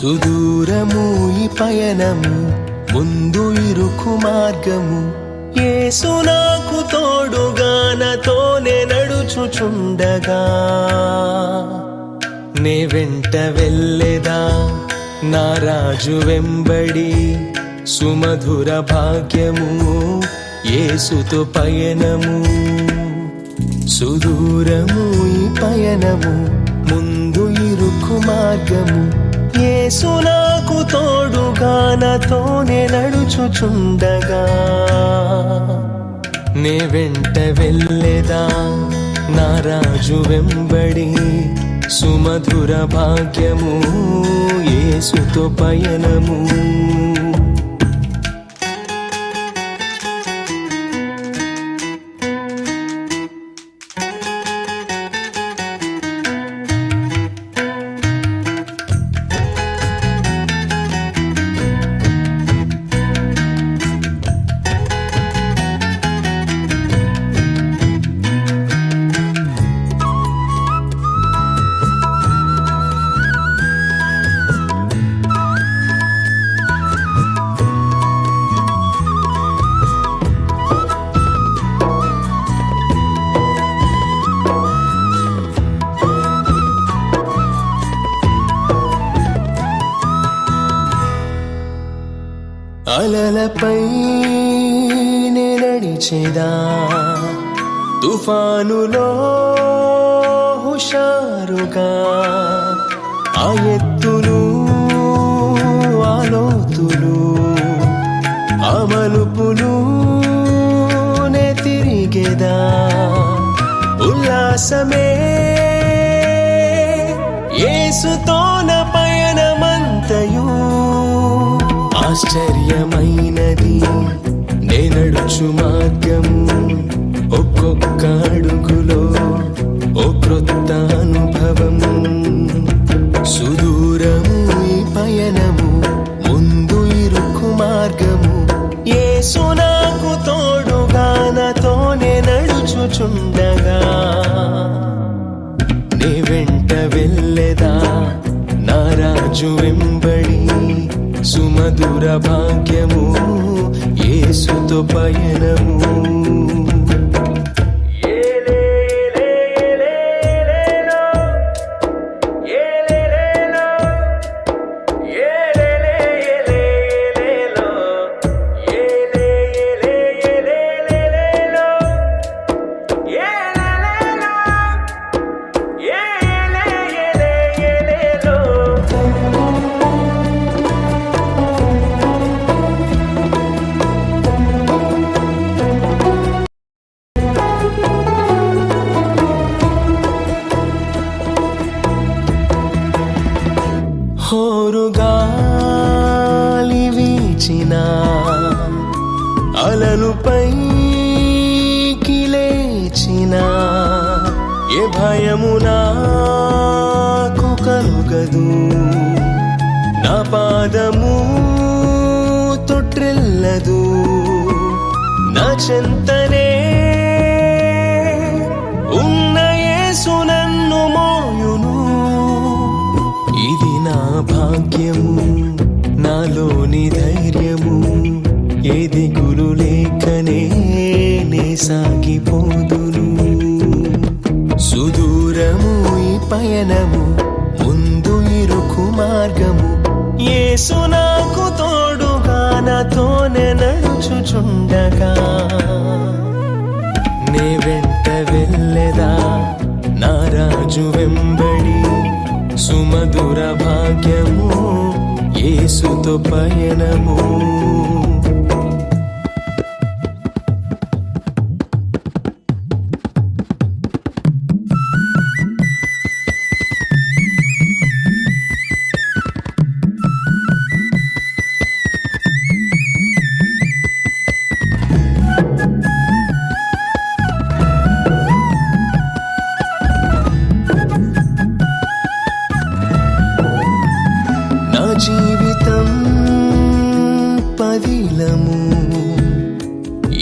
సుదూరము ఈ పయనము ముందు ఇరుకు మార్గము యేసు నాకు తోడుగా నాతోనే నడుచుచుండగా. నే వెంట వెళ్ళేదా? నా రాజు వెంబడి సుమధుర భాగ్యము యేసుతో పయనము. సుదూరము ఈ పయనము ముందు ఇరుకు మార్గము యేసు నాకు తోడుగా నాతోనే నడుచుచుండగా నే వెంట వెళ్ళేదా? నా రాజు వెంబడి సుమధుర భాగ్యము యేసుతో పయనము. అలలపై నడిచేదా తుఫానులో హుషారుగా? ఆ ఎత్తులు ఆలోతులు అమలుపులు తిరిగేదా? ఉల్లాసమే ఏసుతోన పయనమంతయు. ఆశ్చర్య యేసు మార్గము ఒక్కొక్క అడుగులో ఓ క్రొత్త అనుభవము సుదూరము ఈ పయనము ముందు ఇరుకు మార్గము. యేసు నాకు తోడుగా నాతోనే నడుచుచుండగా. నీ వెంట వెళ్ళేదా? నా రాజు వెంట యేసుతో పయనము వీచిన అలలు పైకి లేచిన ఏ భయము నాకు కలుగదు. నా పాదము తొట్టిల్లదు నా చెంతనే ఉన్న యేసు భాగ్యము నాలోని ధైర్యము ఏ దిగులు లేకనే నే సాగిపోదును. సుదూరము ఈ పయనము ముందు ఇరుకు మార్గము యేసు నాకు తోడుగా నాతోనే నడుచుచుండగా. నే వెంట వెళ్ళెదా నా రాజు వెంబడి సుమధుర భాగ్యము ఏసుతో పయనము.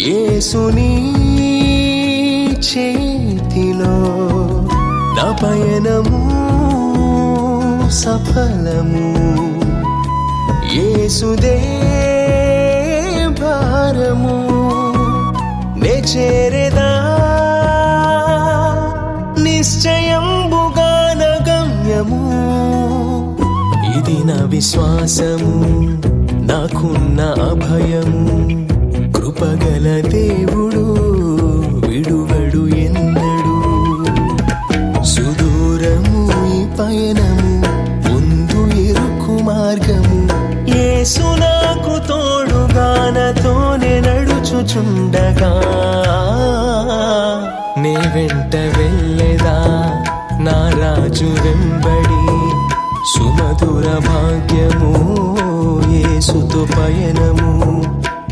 యేసుని చేతిలో నా పయనము సఫలము. యేసుదే భారము నే చేరేదా? నిశ్చయంబుగాన గమ్యము ఇది నా విశ్వాసము. నాకున్న అభయము కృపగల దేవుడు విడువడు ఎన్నడు. సుదూరము ఈ పయనము ముందు ఇరుకు మార్గము. ఏసు నాకు తోడుగానతోనే నడుచుచుండగా. నే వెంట యేసుతో పయనము.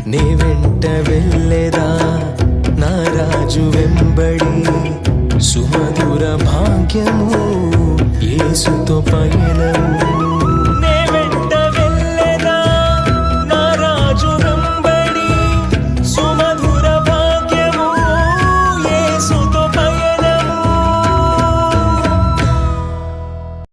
నీ వెంట వెళ్ళ